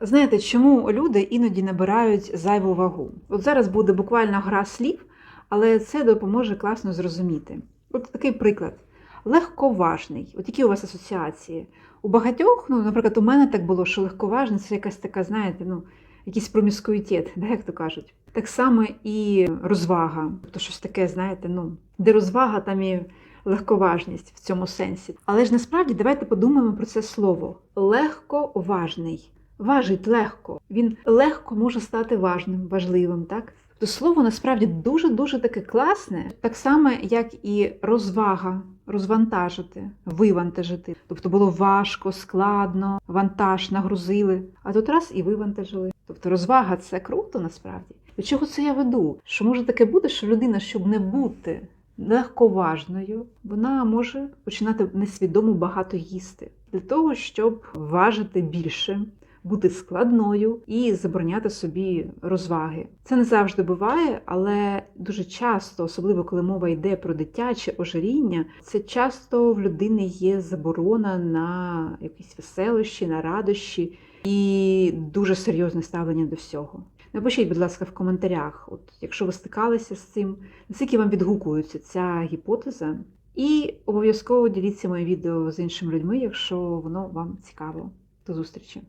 Знаєте, чому люди іноді набирають зайву вагу? От зараз буде буквально гра слів, але це допоможе класно зрозуміти. От такий приклад. Легковажний. От які у вас асоціації? У багатьох, ну, наприклад, у мене так було, що легковажний це якась така, знаєте, ну, якийсь проміскуїтет, да, як то кажуть. Так само і розвага. Тобто щось таке, знаєте, ну, де розвага, там і легковажність в цьому сенсі. Але ж насправді давайте подумаємо про це слово. Легковажний. Важить легко. Він легко може стати важним, важливим, так? То слово насправді дуже-дуже таке класне, так само, як і розвага, розвантажити, вивантажити. Тобто було важко, складно, вантаж нагрузили, а тут раз і вивантажили. Тобто розвага це круто насправді. До чого це я веду? Що може таке бути, що людина, щоб не бути легковажною, вона може починати несвідомо багато їсти для того, щоб важити більше, бути складною і забороняти собі розваги. Це не завжди буває, але дуже часто, особливо коли мова йде про дитяче ожиріння, це часто в людини є заборона на якісь веселощі, на радощі і дуже серйозне ставлення до всього. Напишіть, будь ласка, в коментарях, от якщо ви стикалися з цим, наскільки вам відгукується ця гіпотеза. І обов'язково діліться моє відео з іншими людьми, якщо воно вам цікаво. До зустрічі!